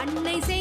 அன்னை செய்